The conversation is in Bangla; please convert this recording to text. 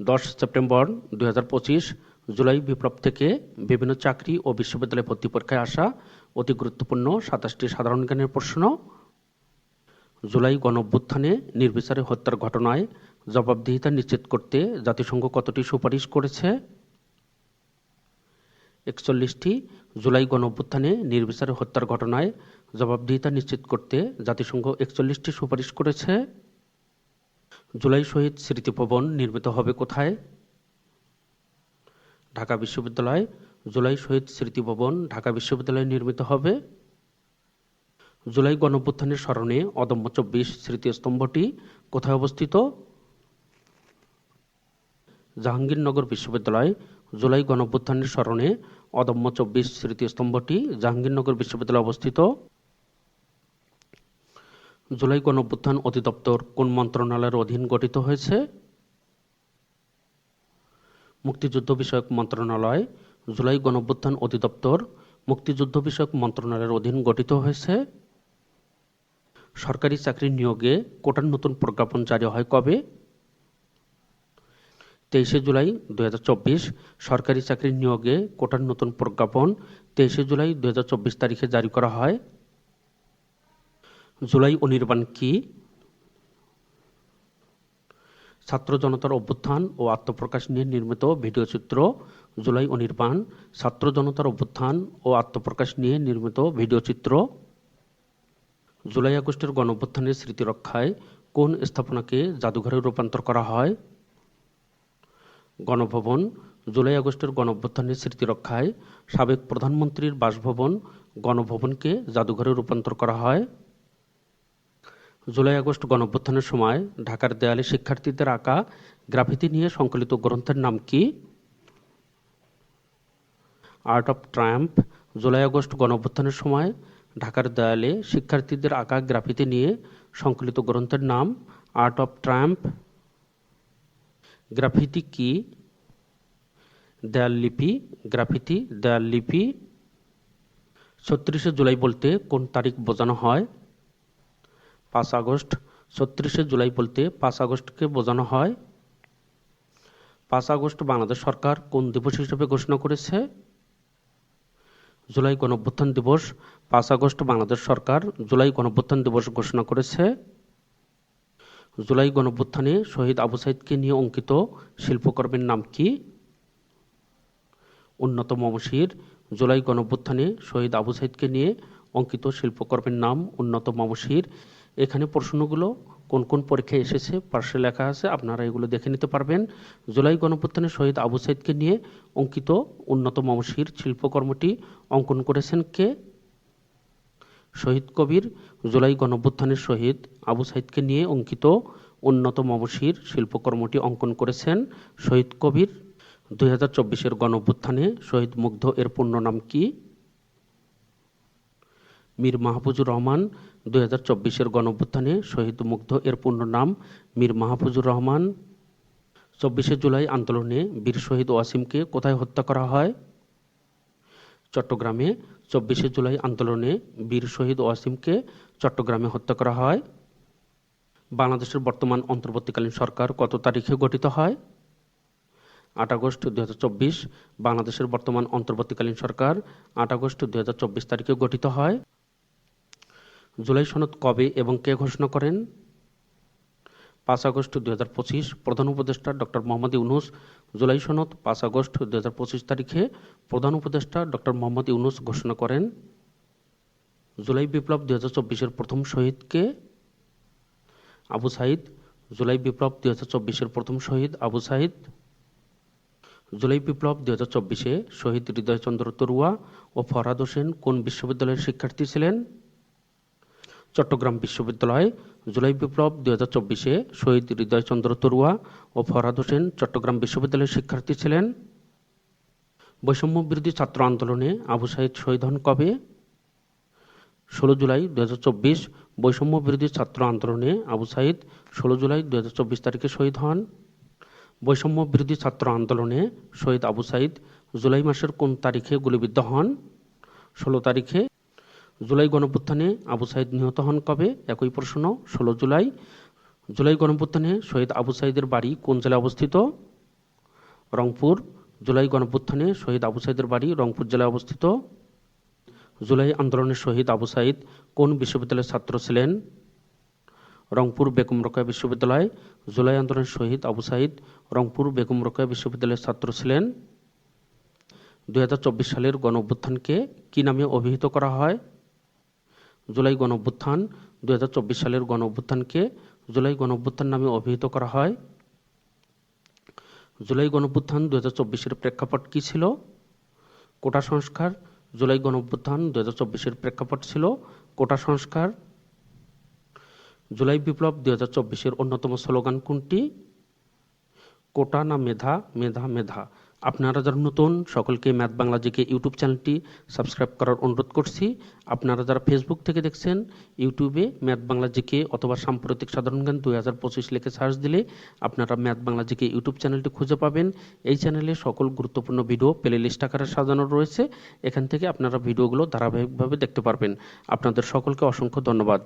দশ সেপ্টেম্বর দু হাজার পঁচিশ জুলাই বিপ্লব থেকে বিভিন্ন চাকরি ও বিশ্ববিদ্যালয় ভর্তি পরীক্ষায় আসা অতি গুরুত্বপূর্ণ সাতাশটি সাধারণ জ্ঞানের প্রশ্ন। জুলাই গণ অভ্যুত্থানে নির্বিচারে হত্যার ঘটনায় জবাবদিহিতা নিশ্চিত করতে জাতিসংঘ কতটি সুপারিশ করেছে? একচল্লিশটি জুলাই গণ অভ্যুত্থানে নির্বিচারে হত্যার ঘটনায় জবাবদিহিতা নিশ্চিত করতে জাতিসংঘ একচল্লিশটি সুপারিশ করেছে। জুলাই শহীদ স্মৃতি ভবন নির্মিত হবে কোথায়? ঢাকা বিশ্ববিদ্যালয়, জুলাই শহীদ স্মৃতি ভবন ঢাকা বিশ্ববিদ্যালয়ে নির্মিত হবে। জুলাই গণঅভ্যুত্থানের স্মরণে অদম্য চব্বিশ স্মৃতিস্তম্ভটি কোথায় অবস্থিত? জাহাঙ্গীরনগর বিশ্ববিদ্যালয়, জুলাই গণঅভ্যুত্থানের স্মরণে অদম্য চব্বিশ স্মৃতিস্তম্ভটি জাহাঙ্গীরনগর বিশ্ববিদ্যালয়ে অবস্থিত। জুলাই গণঅভ্যুত্থান অধিদপ্তর কোন মন্ত্রণালয়ের অধীন গঠিত হয়েছে? মুক্তিযুদ্ধ বিষয়ক মন্ত্রণালয় জুলাই গণঅভ্যুত্থান অধিদপ্তর মুক্তিযুদ্ধ বিষয়ক মন্ত্রণালয়ের অধীন গঠিত হয়েছে? সরকারি চাকরি নিয়োগে কোটার নতুন প্রজ্ঞাপন জারি হয় কবে? তেইশে জুলাই দু হাজার চব্বিশ সরকারি চাকরি নিয়োগে কোটার নতুন প্রজ্ঞাপন তেইশে জুলাই দু হাজার চব্বিশ তারিখে জারি করা হয়। জুলাই অনির্বাণ কি? ছাত্র জনতার অভ্যুত্থান ও আত্মপ্রকাশ নিয়ে নির্মিত ভিডিও চিত্র জুলাই অনির্বাণ, ছাত্র জনতার অভ্যুত্থান ও আত্মপ্রকাশ নিয়ে নির্মিত ভিডিও চিত্র জুলাই আগস্টের গণঅভ্যুত্থানের স্মৃতি রক্ষায় কোন স্থাপনাকে জাদুঘরে রূপান্তর করা হয়? গণভবন, জুলাই আগস্টের গণঅভ্যুত্থানের স্মৃতি রক্ষায় সাবেক প্রধানমন্ত্রীর বাসভবন গণভবনকে জাদুঘরে রূপান্তর করা হয়। জুলাই আগস্ট গণঅভ্যুত্থানের সময় ঢাকার দেয়ালে শিক্ষার্থীদের আঁকা গ্রাফিতি নিয়ে সংকলিত গ্রন্থের নাম কি? Art of Trump July August গণঅভ্যুত্থানের সময় ঢাকার দেয়ালে শিক্ষার্থীদের আঁকা গ্রাফিতি নিয়ে সংকলিত গ্রন্থের নাম আর্ট অফ ট্রাম্প গ্রাফিতি কি? দেয়াল লিপি, গ্রাফিতি, দেয়াল লিপি। ছত্রিশে জুলাই বলতে কোন তারিখ বোঝানো হয়? পাঁচ আগস্ট ছত্রিশে জুলাই বলতে পাঁচ আগস্টকে বোঝানো হয়। পাঁচ আগস্ট বাংলাদেশ সরকার কোন দিবস হিসেবে ঘোষণা করেছে? জুলাই গণঅভ্যুত্থান দিবস, পাঁচ আগস্ট বাংলাদেশ সরকার জুলাই গণঅভ্যুত্থান দিবস ঘোষণা করেছে। জুলাই গণঅভ্যুত্থানে শহীদ আবু সাইদকে নিয়ে অঙ্কিত শিল্পকর্মের নাম কি? উন্নত মমশির জুলাই গণঅভ্যুত্থানে শহীদ আবু সাইদকে নিয়ে অঙ্কিত শিল্পকর্মের নাম উন্নত মমশির এখানে প্রশ্নগুলো কোন কোন পরীক্ষায় এসেছে পার্শ্বে লেখা আছে, আপনারা এগুলো দেখে নিতে পারবেন। জুলাই গণঅভ্যুত্থানে শহীদ আবু সাইদকে নিয়ে অঙ্কিত উন্নত মমশির শিল্পকর্মটি অঙ্কন করেছেন কে? শহীদ কবির, জুলাই গণঅভ্যুত্থানের শহীদ আবু সাইদকে নিয়ে অঙ্কিত উন্নত মমশির শিল্পকর্মটি অঙ্কন করেছেন শহীদ কবির। দুই হাজার চব্বিশের গণঅভ্যুত্থানে শহীদ মুগ্ধ এর পূর্ণ নাম কি? মীর মাহফুজুর রহমান দুই হাজার চব্বিশের গণঅভ্যুত্থানে শহীদ মুগ্ধ এর পূর্ণ নাম মীর মাহফুজুর রহমান। চব্বিশে জুলাই আন্দোলনে বীর শহীদ ওয়াসিমকে কোথায় হত্যা করা হয়? চট্টগ্রামে চব্বিশে জুলাই আন্দোলনে বীর শহীদ ওয়াসিমকে চট্টগ্রামে হত্যা করা হয়। বাংলাদেশের বর্তমান অন্তর্বর্তীকালীন সরকার কত তারিখে গঠিত হয়? আট আগস্ট দুহাজার চব্বিশ, বাংলাদেশের বর্তমান অন্তর্বর্তীকালীন সরকার আট আগস্ট দু হাজার চব্বিশ তারিখে গঠিত হয়। জুলাই সনদ কবে এবং কে ঘোষণা করেন? পাঁচ আগস্ট দু পঁচিশ, প্রধান উপদেষ্টা ডক্টর মোহাম্মদ ইউনুস, জুলাই সনদ পাঁচ আগস্ট দু হাজার পঁচিশ তারিখে প্রধান উপদেষ্টা ডক্টর মোহাম্মদ ইউনুস ঘোষণা করেন। জুলাই বিপ্লব দু হাজার চব্বিশের প্রথম শহীদকে? আবু সাইদ, জুলাই বিপ্লব দু হাজার চব্বিশের প্রথম শহীদ আবু সাইদ। জুলাই বিপ্লব দু হাজার চব্বিশে শহীদ হৃদয়চন্দ্র তরুয়া ও ফরহাদ হোসেন কোন বিশ্ববিদ্যালয়ের শিক্ষার্থী ছিলেন? চট্টগ্রাম বিশ্ববিদ্যালয় জুলাই বিপ্লব দু হাজার চব্বিশে শহীদ হৃদয়চন্দ্র তরুয়া ও ফরহাদ হোসেন চট্টগ্রাম বিশ্ববিদ্যালয়ের শিক্ষার্থী ছিলেন। বৈষম্য বিরোধী ছাত্র আন্দোলনে আবু সাইদ শহীদ হন কবে? ষোলো জুলাই দু হাজার চব্বিশ বৈষম্য বিরোধী ছাত্র আন্দোলনে আবু সাইদ ষোলো জুলাই দু হাজার চব্বিশ তারিখে শহীদ হন। বৈষম্য বিরোধী ছাত্র আন্দোলনে শহীদ আবু সাইদ জুলাই মাসের কোন তারিখে গুলিবিদ্ধ হন? ষোলো তারিখে জুলাই গণপুত্থানে আবু সাইদ নিহত হন কবে? একই প্রশ্ন, ষোলো জুলাই। জুলাই গণপুত্থানে শহীদ আবু সাইদের বাড়ি কোন জেলায় অবস্থিত? রংপুর। জুলাই গণভ্যুত্থানে শহীদ আবু সাইদের বাড়ি রংপুর জেলায় অবস্থিত। জুলাই আন্দোলনের শহীদ আবু সাইদ কোন বিশ্ববিদ্যালয়ের ছাত্র ছিলেন? রংপুর বেগম রোকেয়া বিশ্ববিদ্যালয়। জুলাই আন্দোলনের শহীদ আবু সাইদ রংপুর বেগম রোকেয়া বিশ্ববিদ্যালয়ের ছাত্র ছিলেন। দু হাজার চব্বিশ সালের গণ অভ্যুত্থানকে কী নামে অভিহিত করা হয়? জুলাই গণ অভ্যুত্থান দুই সালের গণ অভ্যুত্থানকে জুলাই গণ অভ্যুত্থান নামে অভিহিত করা হয়। জুলাই গণ অভ্যুত্থান দু হাজার প্রেক্ষাপট কী ছিল? কোটা সংস্কার জুলাই গণ অভ্যুত্থান দু হাজার প্রেক্ষাপট ছিল কোটা সংস্কার। জুলাই বিপ্লব দু হাজার অন্যতম স্লোগান কোনটি? কোটা না মেধা? মেধা মেধা। আপনারা যারা নতুন, সকলকে ম্যাথ বাংলা জিকে ইউটিউব চ্যানেলটি সাবস্ক্রাইব করার অনুরোধ করছি। আপনারা যারা ফেসবুক থেকে দেখছেন ইউটিউবে ম্যাথ বাংলা জিকে অথবা সাম্প্রতিক সাধারণ জ্ঞান দুই হাজার পঁচিশ লিখে সার্চ দিলে আপনারা ম্যাথ বাংলা জিকে ইউটিউব চ্যানেলটি খুঁজে পাবেন। এই চ্যানেলে সকল গুরুত্বপূর্ণ ভিডিও প্লে লিস্ট আকারে সাজানো রয়েছে। এখান থেকে আপনারা ভিডিওগুলো ধারাবাহিকভাবে দেখতে পারবেন। আপনাদের সকলকে অসংখ্য ধন্যবাদ।